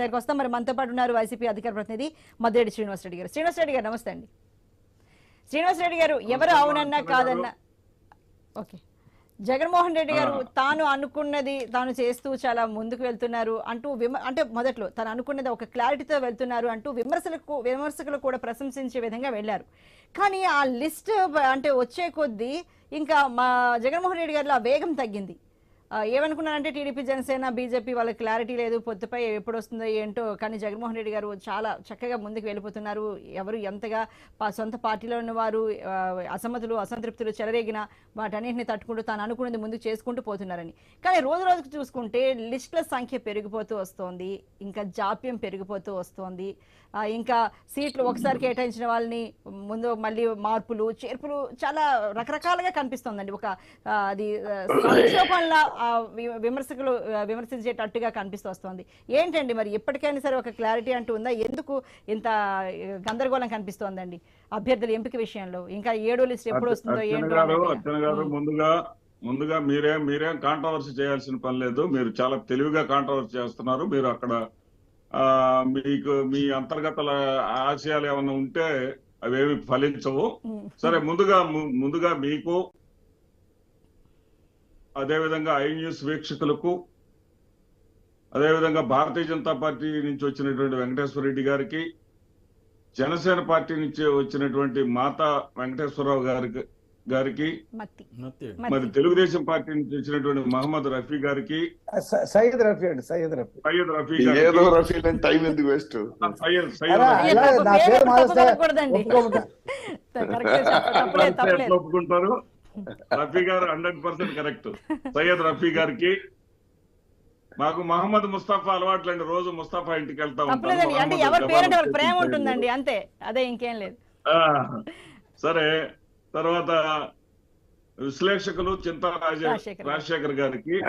దగ్గరికి వస్తాం. మరి మనతో పాటు ఉన్నారు వైసీపీ అధికార ప్రతినిధి మద్దిరెడ్డి శ్రీనివాస్ రెడ్డి గారు. శ్రీనివాస్ రెడ్డి గారు నమస్తే అండి. శ్రీనివాస్ రెడ్డి గారు ఎవరు అవునన్నా కాదన్నా? ఓకే. జగన్మోహన్ రెడ్డి గారు తాను అనుకున్నది తాను చేస్తూ చాలా ముందుకు వెళ్తున్నారు అంటూ విమ అంటే మొదట్లో తను అనుకున్నది ఒక క్లారిటీతో వెళ్తున్నారు అంటూ విమర్శలకు విమర్శకులు కూడా ప్రశంసించే విధంగా వెళ్ళారు. కానీ ఆ లిస్ట్ అంటే వచ్చే కొద్దీ ఇంకా మా జగన్మోహన్ రెడ్డి గారిలో ఆ వేగం తగ్గింది. ఏమనుకున్నారంటే టీడీపీ జనసేన బీజేపీ వాళ్ళకి క్లారిటీ లేదు పొత్తుపై ఎప్పుడు వస్తుందో ఏంటో కానీ జగన్మోహన్ రెడ్డి గారు చాలా చక్కగా ముందుకు వెళ్ళిపోతున్నారు. ఎవరు ఎంతగా సొంత పార్టీలో ఉన్నవారు ఆ, అసమ్మతులు అసంతృప్తులు చెలరేగిన వాటన్నింటిని తట్టుకుంటూ తాను అనుకున్నది ముందుకు చేసుకుంటూ పోతున్నారని. కానీ రోజు రోజుకు చూసుకుంటే లిస్టుల సంఖ్య పెరిగిపోతూ వస్తోంది ఇంకా జాప్యం పెరిగిపోతూ వస్తోంది. ఇంకా సీట్లు ఒకసారి కేటాయించిన వాళ్ళని ముందు మళ్ళీ మార్పులు చేర్పులు చాలా రకరకాలుగా కనిపిస్తోందండి. ఒక అది సంక్షోభంలా విమర్శకులు విమర్శించేటట్టుగా కనిపిస్తూ వస్తోంది. ఏంటండి మరి ఎప్పటికైనా సరే ఒక క్లారిటీ అంటూ ఉందా? ఎందుకు ఇంత గందరగోళం కనిపిస్తోందండి అభ్యర్థుల ఎంపిక విషయంలో? ఇంకా ఏడో లిస్ట్ ఎప్పుడు వస్తుందో ఏంటో ముందుగా ముందుగా మీరేం మీరేం కాంట్రవర్సీ చేయాల్సిన పని లేదు. మీరు చాలా తెలివిగా కాంట్రవర్సీ చేస్తున్నారు. మీరు అక్కడ ఆ మీకు మీ అంతర్గత ఆశయాలు ఏమైనా ఉంటే అవేమి ఫలించవు. సరే ముందుగా ముందుగా మీకు అదేవిధంగా ఐ న్యూస్ వీక్షకులకు అదేవిధంగా భారతీయ జనతా పార్టీ నుంచి వచ్చినటువంటి వెంకటేశ్వర రెడ్డి గారికి జనసేన పార్టీ నుంచి వచ్చినటువంటి మాతా వెంకటేశ్వరరావు గారికి గారికి మరి తెలుగుదేశం పార్టీ నుంచి వచ్చినటువంటి మహమ్మద్ రఫీ గారికి సయ్యద్ రఫీ అండి సయ్యద్ రఫీ. సయ్యద్ రఫీ ఏదో అని టైం ఎందుకు వేస్ట్? సయ్యద్ సయ్యద్ రఫీ ఒప్పుకుంటారు. Rafi garu hundred percent correct. Syed Rafi గారికి మాకు మహమ్మద్ ముస్తాఫా అలవాట్లండి. రోజు ముస్తాఫా ఇంటికి వెళ్తా వాళ్ళకి ప్రేమ ఉంటుందండి. అంతే. అదే ఇంకేం లేదు. సరే. తర్వాత విశ్లేషకులు చింతా రాజ రాజశేఖర్ గారు. రాజశేఖర్ గారికి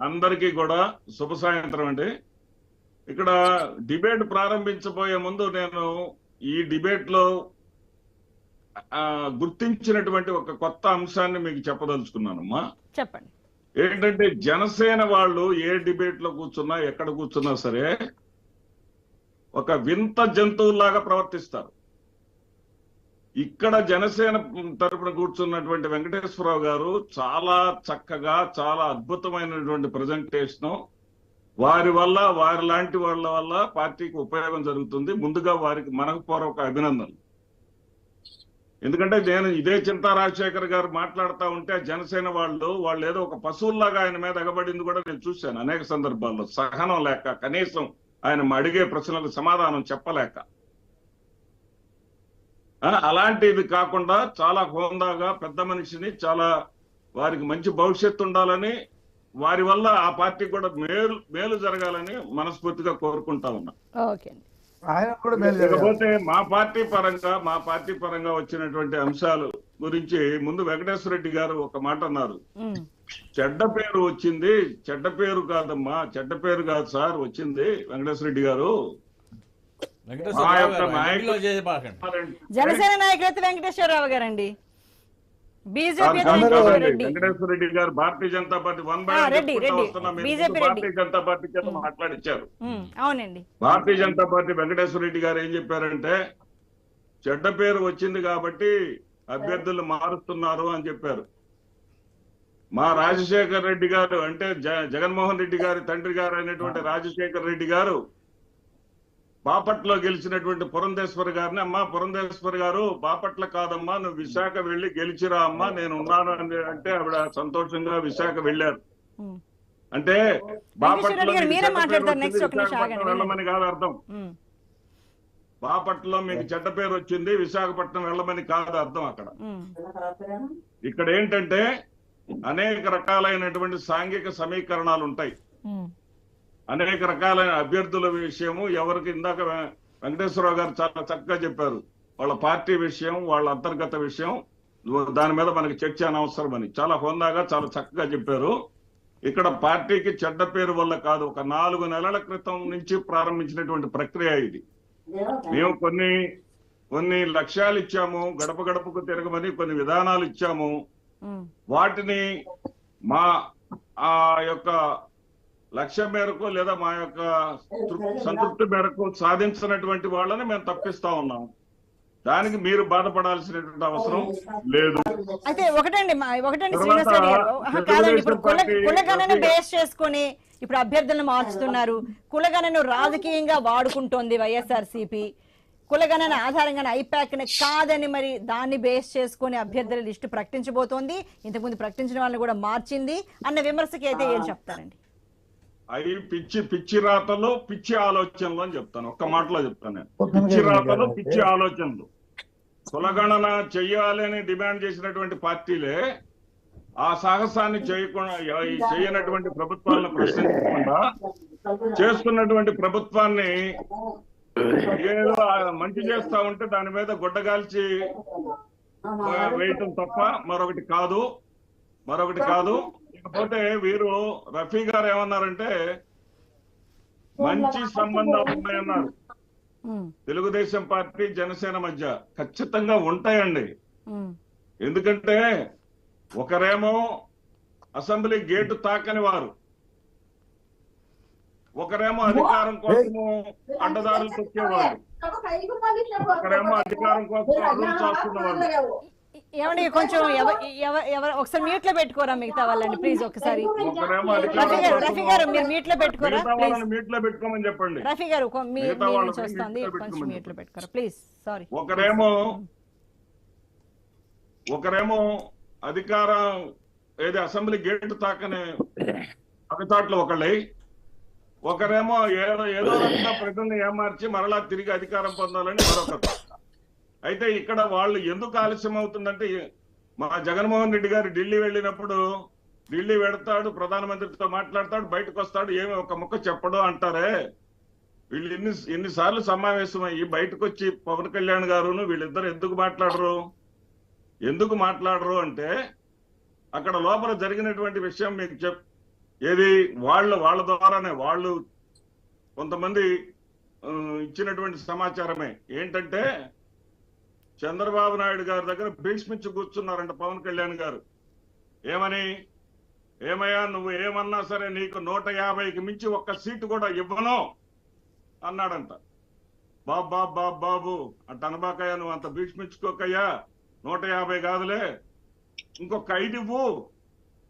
అందరికీ కూడా శుభ సాయంత్రం అండి. ఇక్కడ డిబేట్ ప్రారంభించబోయే ముందు నేను ఈ డిబేట్లో గుర్తించినటువంటి ఒక కొత్త అంశాన్ని మీకు చెప్పదలుచుకున్నానమ్మా. చెప్పండి. ఏంటంటే జనసేన వాళ్ళు ఏ డిబేట్లో కూర్చున్నా ఎక్కడ కూర్చున్నా సరే ఒక వింత జంతువులాగా ప్రవర్తిస్తారు. ఇక్కడ జనసేన తరపున కూర్చున్నటువంటి వెంకటేశ్వరరావు గారు చాలా చక్కగా చాలా అద్భుతమైనటువంటి ప్రజెంటేషన్ వారి వల్ల వారి లాంటి వాళ్ళ వల్ల పార్టీకి ఉపయోగం జరుగుతుంది. ముందుగా వారికి మనఃపూర్వక అభినందనలు. ఎందుకంటే నేను ఇదే చింతా రాజశేఖర్ గారు మాట్లాడుతూ ఉంటే జనసేన వాళ్ళు వాళ్ళు ఏదో ఒక పశువుల్లాగా ఆయన మీద ఎగబడింది కూడా నేను చూశాను అనేక సందర్భాల్లో. సహనం లేక కనీసం ఆయన అడిగే ప్రశ్నలకు సమాధానం చెప్పలేక. అలాంటిది కాకుండా చాలా హోందాగా పెద్ద మనిషిని చాలా వారికి మంచి భవిష్యత్తు ఉండాలని వారి వల్ల ఆ పార్టీకి కూడా మేలు మేలు జరగాలని మనస్ఫూర్తిగా కోరుకుంటా ఉన్నా. ఓకే ఆయన కూడా. ఇకపోతే మా పార్టీ పరంగా మా పార్టీ పరంగా వచ్చినటువంటి అంశాలు గురించి ముందు వెంకటేశ్వర రెడ్డి గారు ఒక మాట అన్నారు. చెడ్డ పేరు వచ్చింది చెడ్డ పేరు కాదమ్మా చెడ్డ పేరు కాదు సార్ వచ్చింది వెంకటేశ్వర రెడ్డి గారు నాయకులు- జనసేన నాయకులైతే వెంకటేశ్వరరావు గారండి BJP Venkateswara. Reddy garu Bharatiya Janata Party one by. Bharatiya Janata Party చేత మాట్లాడిచ్చారు. అవునండి. భారతీయ జనతా పార్టీ వెంకటేశ్వర రెడ్డి గారు ఏం చెప్పారంటే చెడ్డ పేరు వచ్చింది కాబట్టి అభ్యర్థులు మారుస్తున్నారు అని చెప్పారు. మా రాజశేఖర్ రెడ్డి గారు అంటే జ- జగన్మోహన్ రెడ్డి గారి తండ్రి గారు అయినటువంటి రాజశేఖర్ రెడ్డి గారు బాపట్లో గెలిచినటువంటి పురంధేశ్వర్ గారిని అమ్మా పురంధేశ్వర్ గారు బాపట్ల కాదమ్మా నువ్వు విశాఖ వెళ్ళి గెలిచిరా అమ్మా నేను ఉన్నాను అని అంటే ఆవిడ సంతోషంగా విశాఖ వెళ్ళారు. అంటే ఆగండి. వెళ్ళమని కాదు అర్థం. ఉమ్, బాపట్లలో మీకు చెడ్డ పేరు వచ్చింది విశాఖపట్నం వెళ్ళమని కాదు అర్థం అక్కడ. ఇక్కడ ఏంటంటే అనేక రకాలైనటువంటి సాంఘిక సమీకరణాలు ఉంటాయి. అనేక రకాలైన అభ్యర్థుల విషయము ఎవరికి ఇందాక వెంకటేశ్వరరావు గారు చాలా చక్కగా చెప్పారు. వాళ్ళ పార్టీ విషయం వాళ్ళ అంతర్గత విషయం దాని మీద మనకి చర్చ అనవసరం అని. చాలా హోందాగా చాలా చక్కగా చెప్పారు. ఇక్కడ పార్టీకి చెడ్డ పేరు వల్ల కాదు ఒక నాలుగు నెలల క్రితం నుంచి ప్రారంభించినటువంటి ప్రక్రియ ఇది. మేము కొన్ని కొన్ని లక్ష్యాలు ఇచ్చాము గడప గడపకు తిరగమని కొన్ని విధానాలు ఇచ్చాము. వాటిని మా ఆ యొక్క లక్ష్యం మేరకు లేదా మా యొక్క తృప్తి- సంతృప్తి మేరకు సాధించినటువంటి వాళ్ళని మేము తప్పిస్తా ఉన్నాం. దానికి మీరు బాధపడాల్సినటువంటి అవసరం లేదు. అయితే ఒకటండి మా- ఒకటండి కాదండి ఇప్పుడు కులగణను బేస్ చేసుకొని ఇప్పుడు అభ్యర్థులను మార్చుతున్నారు. కులగణను రాజకీయంగా వాడుకుంటోంది వైఎస్ఆర్సీపీ. కులగణన ఆధారంగా ఐపాక్ని కాదని మరి దాన్ని బేస్ చేసుకొని అభ్యర్థుల లిస్టు ప్రకటించబోతోంది. ఇంతకుముందు ప్రకటించిన వాళ్ళని కూడా మార్చింది. అన్న విమర్శకి అయితే ఏం చెప్తారండి? అవి పిచ్చి పిచ్చి రాతలు పిచ్చి ఆలోచనలు అని చెప్తాను. ఒక్క మాటలో చెప్తాను నేను. పిచ్చి రాతలు. పిచ్చి ఆలోచనలు. కులగణన చెయ్యాలి అని డిమాండ్ చేసినటువంటి పార్టీలే ఆ సాహసాన్ని చేయకుండా చేయనటువంటి ప్రభుత్వాలను ప్రశ్నించకుండా చేస్తున్నటువంటి ప్రభుత్వాన్ని ఏదో ఆ మంచి చేస్తా ఉంటే దాని మీద గుడ్డగాల్చి వేయటం తప్ప మరొకటి కాదు. మరొకటి కాదు ఇకపోతే వీరు రఫీ గారు ఏమన్నారంటే మంచి సంబంధాలు ఉన్నాయన్నారు తెలుగుదేశం పార్టీ జనసేన మధ్య ఖచ్చితంగా ఉంటాయండి ఎందుకంటే ఒకరేమో అసెంబ్లీ గేటు తాకని వారు ఒకరేమో అధికారం కోసము అడ్డదారులు తొక్కేవారు ఒకరేమో అధికారం కోసం అరువులు చాస్తున్నవాళ్ళు ఏమండి కొంచెం ఎవ- ఎవ- ఎవరు ఒకసారి మ్యూట్లో పెట్టుకోరా మిగతా వాళ్ళండి ప్లీజ్ ఒకసారి. ఒకరేమో రఫీ గారు మీరు మ్యూట్లో పెట్టుకోరా? ప్లీజ్లో పెట్టుకోమని చెప్పండి. రఫీ గారు మీ నుంచి వస్తుంది కొంచెం మ్యూట్లో పెట్టుకోరా? ప్లీజ్ సారీ ఒకరేమో ఒకరేమో అధికారం ఏది అసెంబ్లీ గేట్ తాకని అగతాట్లు ఒకళ్ళై ఒకరేమో ఏదో ఏదో రకంగా ప్రజల్ని ఏమార్చి మరలా తిరిగి అధికారం పొందాలని మరొకరు. అయితే ఇక్కడ వాళ్ళు ఎందుకు ఆలస్యం అవుతుందంటే మా జగన్మోహన్ రెడ్డి గారు ఢిల్లీ వెళ్ళినప్పుడు ఢిల్లీ వెడతాడు ప్రధానమంత్రితో మాట్లాడతాడు బయటకు వస్తాడు ఏమి ఒక ముక్క చెప్పడు అంటారే? వీళ్ళు ఎన్ని ఎన్నిసార్లు సమావేశమయ్యి బయటకు వచ్చి పవన్ కళ్యాణ్ గారును వీళ్ళిద్దరు ఎందుకు మాట్లాడరు? ఎందుకు మాట్లాడరు అంటే అక్కడ లోపల జరిగినటువంటి విషయం మీకు చెప్ ఏది? వాళ్ళ వాళ్ళ ద్వారానే వాళ్ళు కొంతమంది ఇచ్చినటువంటి సమాచారమే. ఏంటంటే చంద్రబాబు నాయుడు గారి దగ్గర భీష్మించి కూర్చున్నారంట పవన్ కళ్యాణ్ గారు. ఏమని? ఏమయ్యా నువ్వు ఏమన్నా సరే నీకు నూట యాభైకి మించి ఒక్క సీటు కూడా ఇవ్వను అన్నాడంట. బాబు బాబు బాబు బాబు అట్ట అనబాకయ్యా నువ్వు అంత భీష్మించుకోకయ్యా నూట యాభై కాదులే ఇంకొక ఐదు ఇవ్వు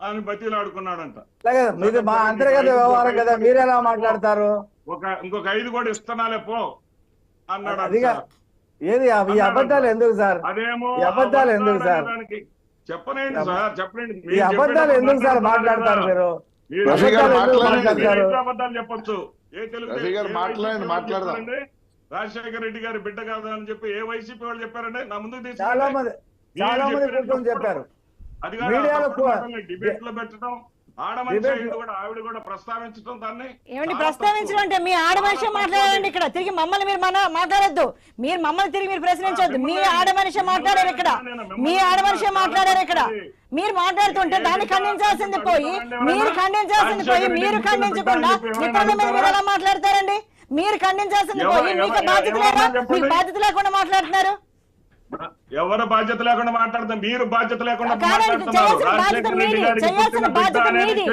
అని బతిలాడుకున్నాడంట. అలాగే మీది మా అంతర్గత వ్యవహారం కదా మీరు మాట్లాడతారు? ఒక ఇంకొక ఐదు కూడా ఇస్తున్నాలే పో అన్నాడు ఏది? అవి ఈ అబద్ధాలు ఎందుకు సార్? అదేమో ఈ అబద్ధాలు ఎందుకు సార్? చెప్పనండి ఈ మీరు అబద్ధాలు ఎందుకు సార్ మాట్లాడతారు మీరు? అబద్ధాలు అబద్ధాలు చెప్పొచ్చు? ఏ తెలుగు మాట్లాడదాం. రాజశేఖర రెడ్డి గారి బిడ్డ కాదా అని చెప్పి ఏ వైసీపీ వాళ్ళు చెప్పారండి నా ముందు. చాలా మంది చాలా మంది చెప్పారు. అది డిబేట్లో పెట్టడం ఏమండి ప్రస్తావించడం. అంటే మీ ఆడ మనిషి చాలా మాట్లాడండి ఇక్కడ. తిరిగి మమ్మల్ని మీరు మన మాట్లాడొద్దు. మీరు మమ్మల్ని తిరిగి మీరు ప్రశ్నించొద్దు. మీ ఆడ మనిషి మాట్లాడారు ఇక్కడ. మీ ఆడ మనిషి మాట్లాడారు ఇక్కడ. మీరు మాట్లాడుతుంటే దాన్ని ఖండించాల్సింది పోయి మీరు ఖండించాల్సింది పోయి మీరు ఖండించకుండా ఇతరుల మీద మీరు ఎలా మాట్లాడతారండి? మీరు ఖండించాల్సింది పోయి మీకు బాధ్యత లేదా? మీకు బాధ్యత లేకుండా మాట్లాడుతున్నారు? ఎవరు బాధ్యత లేకుండా మాట్లాడతారు మీరు బాధ్యత లేకుండా మాట్లాడుతున్నారు. చేయాల్సిన బాధ్యత మీరు?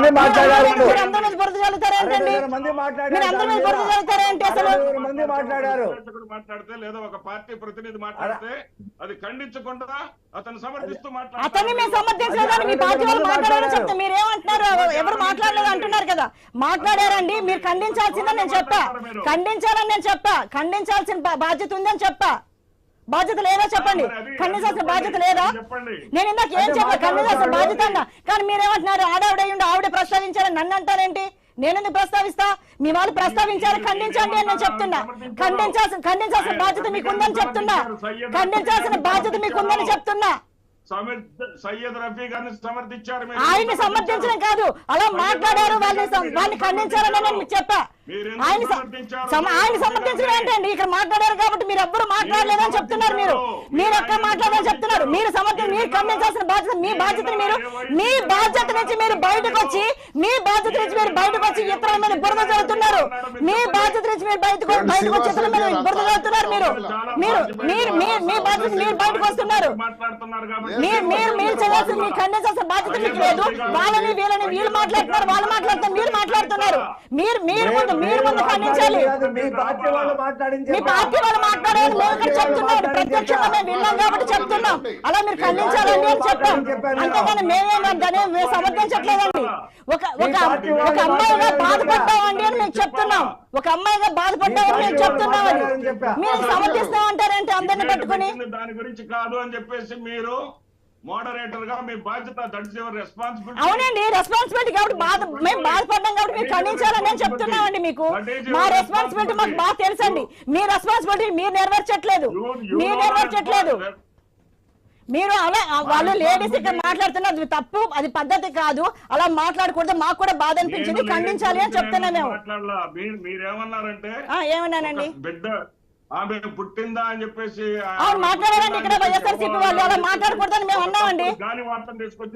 మాట్లాడారు. ఇప్పుడు. మీరు అందరి మీద బురద చల్లుతారేంటండి అరవై వేల మంది మాట్లాడారు మీరు అందరి మీద బురద చల్లుతారేంటి అసలు? అరవై వేల మంది మాట్లాడారు. విశ్లేషకుడు మాట్లాడితే లేదా ఒక పార్టీ ప్రతినిధి మాట్లాడితే అది ఖండించకుండా అతను సమర్థిస్తూ మాట్లాడతారు. అతన్ని మేము సమర్థించలేదని మీ పార్టీ వాళ్ళు మాట్లాడారని చెప్తే మీరు ఏమంటున్నారు? ఎవరు మాట్లాడలేదు అంటున్నారు కదా. మాట్లాడారండి మీరు ఖండించాల్సిందని నేను చెప్పా. ఖండించాలని నేను చెప్పా. ఖండించాల్సిన బాధ్యత ఉందని చెప్పా. బాధ్యత లేదా చెప్పండి? ఖండించాల్సిన బాధ్యత లేదా? నేను ఇందాక ఏం చెప్పా ఖండించాల్సిన బాధ్యత అన్నా కానీ మీరేమంటున్నారు? ఆడావిడ అయ్యుండి ఆవిడ ప్రస్తావించారని నన్ను అంటారేంటి? నేను ఎందుకు ప్రస్తావిస్తా? మీ వాళ్ళు ప్రస్తావించారు ఖండించండి అని నేను చెప్తున్నా. ఖండించాల్సిన ఖండించాల్సిన బాధ్యత మీకు ఉందని చెప్తున్నా. ఖండించాల్సిన బాధ్యత మీకు ఉందని చెప్తున్నా. సమర్థ సయ్యద్ రఫీ గారిని సమర్థించారు మీరు. ఆయన్ని సమర్థించడం కాదు. అలా మాట్లాడారు వాళ్ళని వాళ్ళని ఖండించారని నేను చెప్పా. ఆయన సమర్థించడం ఏంటండి? ఇక్కడ మాట్లాడారు కాబట్టి మీరు ఎవ్వరు మాట్లాడలేదని చెప్తున్నారు మీరు. మీరు ఎక్కడ మాట్లాడాలని చెప్తున్నారు. మీరు సమర్థి మీరు ఖండించాల్సిన బాధ్యత మీ బాధ్యతని మీరు మీ బాధ్యత నుంచి మీరు బయటకు వచ్చి మీ బాధ్యత నుంచి మీరు బయటకు వచ్చి ఇతరుల మీద బురద చదువుతున్నారు మీ బాధ్యత నుంచి మీరు బయటకు బయటకు వచ్చి ఇతరుల మీద బురద చదువుతున్నారు మీరు. మీరు మీరు మీ బాధ్యత మీరు బయటకు వస్తున్నారు. మాట్లాడుతున్నారు కాబట్టి మీరు మీరు మీరు చేయాల్సిన మీ ఖండించాల్సిన బాధ్యత మీకు లేదు. వాళ్ళని వీళ్ళని వీళ్ళు మాట్లాడుతున్నారు. వాళ్ళు మాట్లాడుతున్నారు. మీరు మాట్లాడుతున్నారు. మీరు మీరు ముందు మీరు ముందు ఖండించాలి. మీ పార్టీ వాళ్ళు మాట్లాడేది ఇక్కడ చెప్తున్నాం ప్రత్యక్షంగా మేము విన్నాం కాబట్టి చెప్తున్నాం. అలా మీరు ఖండించాలండి అని చెప్పాం అంతేగాని మేమేం దాన్ని మేము సమర్థించట్లేదండి. ఒక ఒక ఒక అమ్మాయిగా బాధపడ్డామండి అని మేము చెప్తున్నాం. ఒక అమ్మాయిగా బాధపడ్డామని మేము చెప్తున్నాం అది మీరు సమర్థిస్తాం అంటారంటే అందరిని పట్టుకొని? దాని గురించి కాదు అని చెప్పేసి మీరు మోడరేటర్గా మీ బాధ్యత దట్స్ యువర్ రెస్పాన్సిబిలిటీ అవునండి రెస్పాన్సిబిలిటీ కాబట్టి బాధ మేము బాధపడ్డాం కాబట్టి మీరు ఖండించాలని నేను చెప్తున్నామండి మీకు. మా రెస్పాన్సిబిలిటీ మాకు బాగా తెలుసండి. మీ రెస్పాన్సిబిలిటీ మీరు నెరవేర్చట్లేదు. మీరు నెరవేర్చట్లేదు. మీరు అలా వాళ్ళు లేడీస్ ఇక్కడ మాట్లాడుతున్నారు. తప్పు అది పద్ధతి కాదు. అలా మాట్లాడకూడదు. మాకు కూడా బాధ అనిపించింది. ఖండించాలి అని చెప్తున్నా మేము. ఏమన్నానండి? బిడ్డ ఆమె పుట్టిందా అని చెప్పేసి ఇక్కడ వైఎస్ఆర్సీపీ వాళ్ళు అలా మాట్లాడకూడదని మేము అన్నామండి. గాలి వార్తను తీసుకొచ్చి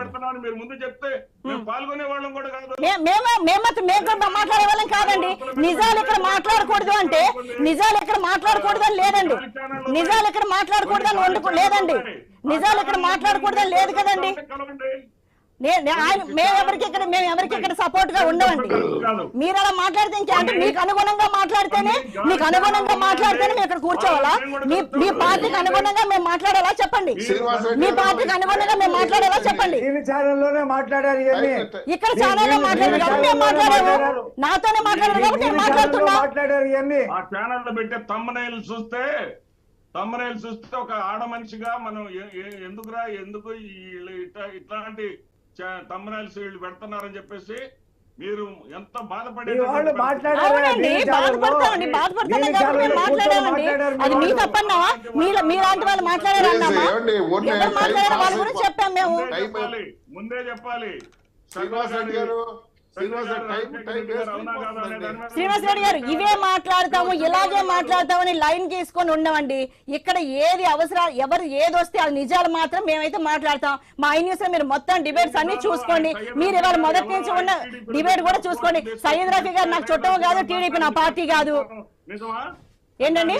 పెడుతున్నామని మీరు ముందు చెప్తే మేము పాల్గొనే వాళ్ళం కూడా కాదు. మే- మేము మేము మాత్రం మేము కూడా మాట్లాడే వాళ్ళం కాదండి. నిజాలు ఇక్కడ మాట్లాడకూడదు అంటే నిజాలు ఇక్కడ మాట్లాడకూడదు అని లేదండి. నిజాలు ఇక్కడ మాట్లాడకూడదు అని వండుకో లేదండి. నిజాలు ఇక్కడ మాట్లాడకూడదు అని లేదు కదండి. మేము ఎవరికి ఇక్కడ మేము ఎవరికి ఇక్కడ సపోర్ట్గా ఉండవండి మీరు అలా మాట్లాడితే ఇంకా అంటే మీకు అనుగుణంగా మాట్లాడితేనే మీకు అనుగుణంగా మాట్లాడితేనే మేము ఇక్కడ కూర్చోవాలా? మీ మీ పార్టీకి అనుగుణంగా మేము మాట్లాడాలా? చెప్పండి. మీ పార్టీకి అనుగుణంగా మేము మాట్లాడాలా? చెప్పండి. టీవీ ఛానల్లోనే మాట్లాడారు ఇవన్నీ. ఇక్కడ ఛానల్లో మాట్లాడారు కాబట్టి మేము మాట్లాడాము నాతోనే మాట్లాడారు కాబట్టి నేను మాట్లాడుతున్నా. మాట్లాడారు ఇవన్నీ. ఆ ఛానల్లో పెట్టే తమ్మనైలు చూస్తే తమ్మనైలు చూస్తే ఒక ఆడ మనిషిగా మనం ఎందుకురా ఎందుకు ఇట్లా ఇట్లాంటి తమ్మనైల్స్ వీళ్ళు పెడుతున్నారని చెప్పేసి మీరు ఎంత బాధపడే. బాధపడతామండి మీ అది మీ. తప్పన్నావా మీ మీలాంటి వాళ్ళు టైం మాట్లాడారో? వాళ్ళ గురించి చెప్పాం మేము. ముందే చెప్పాలి. ముందే చెప్పాలి. శ్రీనివాస్ రెడ్డి గారు శ్రీనివాస్ రెడ్డి గారు ఇవే మాట్లాడతాము ఇలాగే మాట్లాడతామని లైన్ గీసుకొని ఉండమండి. ఇక్కడ ఏది అవసరం ఎవరు ఏది వస్తే అది నిజాలు మాత్రం మేమైతే మాట్లాడతాం. మా ఐ న్యూస్లో మీరు మొత్తం డిబేట్స్ అన్ని చూసుకోండి. మీరు ఇవాళ మొదటి నుంచి ఉన్న డిబేట్ కూడా చూసుకోండి. సయ్యద్ రఫీ గారు నాకు చుట్టం కాదు టీడీపీ నా పార్టీ కాదు. ఏంటండి?